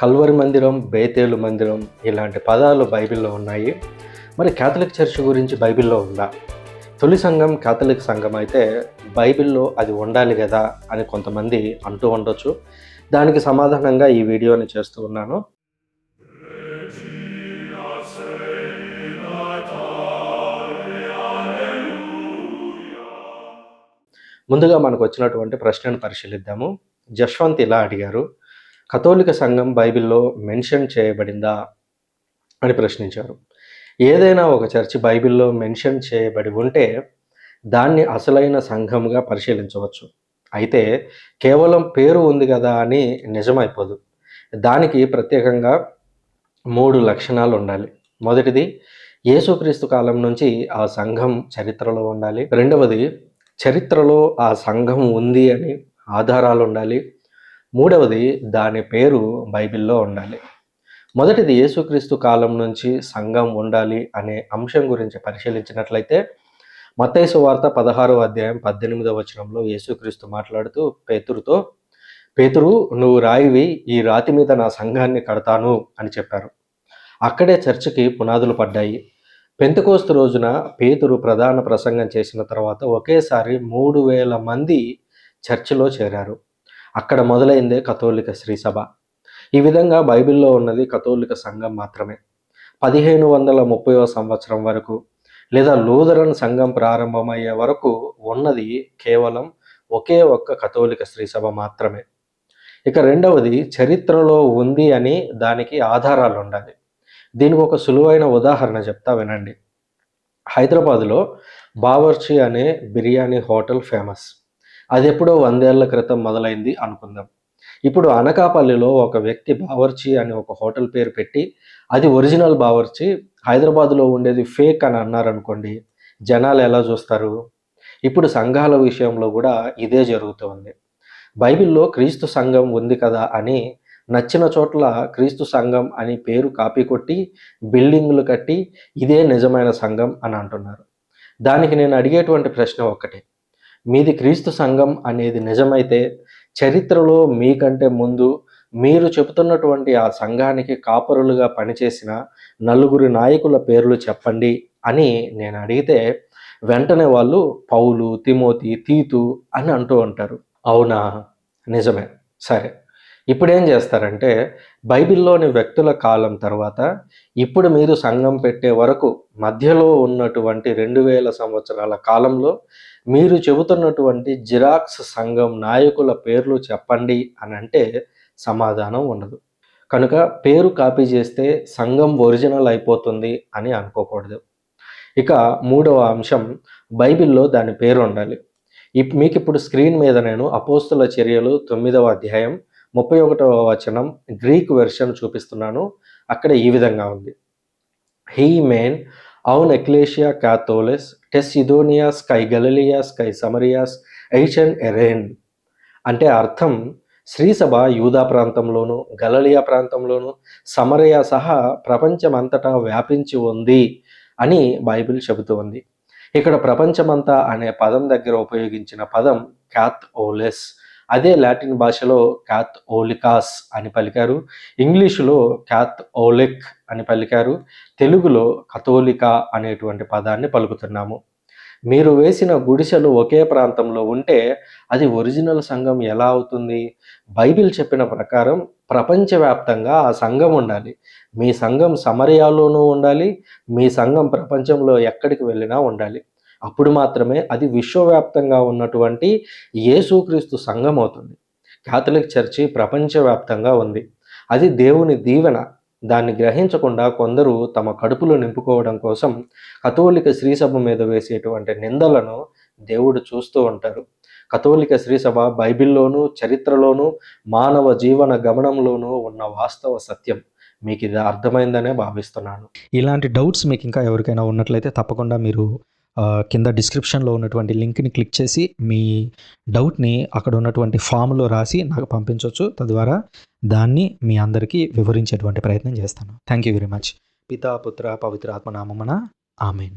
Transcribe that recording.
Calvary మందిరం బేతేలు మందిరం ఇలాంటి పదాలు బైబిల్లో ఉన్నాయి. మరి క్యాథలిక్ చర్చ్ గురించి బైబిల్లో ఉందా? తొలి సంఘం క్యాథలిక్ సంఘం అయితే బైబిల్లో అది ఉండాలి కదా అని కొంతమంది అంటూ ఉండొచ్చు. దానికి సమాధానంగా ఈ వీడియోని చేస్తూ ఉన్నాను. ముందుగా మనకు వచ్చినటువంటి ప్రశ్నను పరిశీలిద్దాము. జశ్వంత్ ఇలా అడిగారు కథోలిక సంఘం బైబిల్లో మెన్షన్ చేయబడిందా అని ప్రశ్నించారు. ఏదైనా ఒక చర్చి బైబిల్లో మెన్షన్ చేయబడి ఉంటే దాన్ని అసలైన సంఘంగా పరిశీలించవచ్చు. అయితే కేవలం పేరు ఉంది కదా అని నిజమైపోదు. దానికి ప్రత్యేకంగా మూడు లక్షణాలు ఉండాలి. మొదటిది యేసుక్రీస్తు కాలం నుంచి ఆ సంఘం చరిత్రలో ఉండాలి. రెండవది చరిత్రలో ఆ సంఘం ఉంది అని ఆధారాలు ఉండాలి. మూడవది దాని పేరు బైబిల్లో ఉండాలి. మొదటిది యేసుక్రీస్తు కాలం నుంచి సంఘం ఉండాలి అనే అంశం గురించి పరిశీలించినట్లయితే మత్తైసు వార్త పదహారో అధ్యాయం పద్దెనిమిదవ వచనంలో యేసుక్రీస్తు మాట్లాడుతూ పేతురుతో పేతురు నువ్వు రాయివి ఈ రాతి మీద నా సంఘాన్ని కడతాను అని చెప్పారు. అక్కడే చర్చికి పునాదులు పడ్డాయి. పెంతకోస్తు రోజున పేతురు ప్రధాన ప్రసంగం చేసిన తర్వాత ఒకేసారి మూడు వేల మంది చర్చిలో చేరారు. అక్కడ మొదలైందే కథోలిక శ్రీసభ. ఈ విధంగా బైబిల్లో ఉన్నది కథోలిక సంఘం మాత్రమే. పదిహేను వందల ముప్పైవ సంవత్సరం వరకు లేదా లూథరన్ సంఘం ప్రారంభమయ్యే వరకు ఉన్నది కేవలం ఒకే ఒక్క కథోలిక శ్రీసభ మాత్రమే. ఇక రెండవది చరిత్రలో ఉంది అని దానికి ఆధారాలు ఉండాలి దీనికి ఒక సులువైన ఉదాహరణ చెప్తా వినండి. హైదరాబాద్లో బావర్చి అనే బిర్యానీ హోటల్ ఫేమస్. అది ఎప్పుడో వందేళ్ళ క్రితం మొదలైంది అనుకుందాం. ఇప్పుడు అనకాపల్లిలో ఒక వ్యక్తి బావర్చి అని ఒక హోటల్ పేరు పెట్టి అది ఒరిజినల్ బావర్చి హైదరాబాద్లో ఉండేది ఫేక్ అని అన్నారనుకోండి జనాలు ఎలా చూస్తారు? ఇప్పుడు సంఘాల విషయంలో కూడా ఇదే జరుగుతుంది. బైబిల్లో క్రీస్తు సంఘం ఉంది కదా అని నచ్చిన చోట్ల క్రీస్తు సంఘం అని పేరు కాపీ కొట్టి బిల్డింగులు కట్టి ఇదే నిజమైన సంఘం అని అంటున్నారు. దానికి నేను అడిగేటువంటి ప్రశ్న ఒక్కటే. మీది క్రీస్తు సంఘం అనేది నిజమైతే చరిత్రలో మీకంటే ముందు మీరు చెబుతున్నటువంటి ఆ సంఘానికి కాపరులుగా పనిచేసిన నలుగురు నాయకుల పేర్లు చెప్పండి అని నేను అడిగితే వెంటనే వాళ్ళు పౌలు తిమోతి తీతు అని అంటూ ఉంటారు. అవునా? నిజమే. సరే. ఇప్పుడు ఏం చేస్తారంటే బైబిల్లోని వ్యక్తుల కాలం తర్వాత ఇప్పుడు మీరు సంఘం పెట్టే వరకు మధ్యలో ఉన్నటువంటి రెండు వేల సంవత్సరాల కాలంలో మీరు చెబుతున్నటువంటి జిరాక్స్ సంఘం నాయకుల పేర్లు చెప్పండి అని అంటే సమాధానం ఉండదు. కనుక పేరు కాపీ చేస్తే సంఘం ఒరిజినల్ అయిపోతుంది అని అనుకోకూడదు. ఇక మూడవ అంశం బైబిల్లో దాని పేరు ఉండాలి ఇప్ మీకు ఇప్పుడు స్క్రీన్ మీద నేను అపోస్తుల చర్యలు తొమ్మిదవ అధ్యాయం ముప్పై ఒకటవ వచనం గ్రీక్ వెర్షన్ చూపిస్తున్నాను. అక్కడ ఈ విధంగా ఉంది. హీ మెయిన్ అవున్ ఎక్లేషియా క్యాథోలెస్ టెస్ ఇదోనియాస్ కై గలలియాస్ కై సమరియాస్ ఎయిషన్ ఎరేన్. అంటే అర్థం శ్రీసభ యూదా ప్రాంతంలోను గలలియా ప్రాంతంలోను సమరయ సహా ప్రపంచమంతటా వ్యాపించి ఉంది అని బైబిల్ చెబుతోంది ఇక్కడ ప్రపంచమంతా అనే పదం దగ్గర ఉపయోగించిన పదం క్యాథ్ ఓలెస్ అదే లాటిన్ భాషలో క్యాత్ ఓలికాస్ అని పలికారు. ఇంగ్లీషులో క్యాత్ ఓలెక్ అని పలికారు. తెలుగులో కథోలిక అనేటువంటి పదాన్ని పలుకుతున్నాము. మీరు వేసిన గుడిసెలు ఒకే ప్రాంతంలో ఉంటే అది ఒరిజినల్ సంఘం ఎలా అవుతుంది? బైబిల్ చెప్పిన ప్రకారం ప్రపంచవ్యాప్తంగా ఆ సంఘం ఉండాలి. మీ సంఘం సమరయాలోనూ ఉండాలి. మీ సంఘం ప్రపంచంలో ఎక్కడికి వెళ్ళినా ఉండాలి. అప్పుడు మాత్రమే అది విశ్వవ్యాప్తంగా ఉన్నటువంటి యేసుక్రీస్తు సంఘం అవుతుంది క్యాథలిక్ చర్చి ప్రపంచవ్యాప్తంగా ఉంది. అది దేవుని దీవెన. దాన్ని గ్రహించకుండా కొందరు తమ కడుపులో నింపుకోవడం కోసం కథోలిక శ్రీసభ మీద వేసేటువంటి నిందలను దేవుడు చూస్తూ ఉంటారు. కథోలిక శ్రీసభ బైబిల్లోనూ చరిత్రలోనూ మానవ జీవన గమనంలోనూ ఉన్న వాస్తవ సత్యం. మీకు ఇది అర్థమైందనే భావిస్తున్నాను. ఇలాంటి డౌట్స్ మీకు ఇంకా ఎవరికైనా ఉన్నట్లయితే తప్పకుండా మీరు కింద డిస్క్రిప్షన్లో ఉన్నటువంటి లింక్ని క్లిక్ చేసి మీ డౌట్ని అక్కడ ఉన్నటువంటి ఫామ్లో రాసి నాకు పంపించవచ్చు తద్వారా దాన్ని మీ అందరికీ వివరించేటువంటి ప్రయత్నం చేస్తాను. థ్యాంక్ యూ వెరీ మచ్ పితా పుత్ర పవిత్ర ఆత్మనామమున ఆమెన్.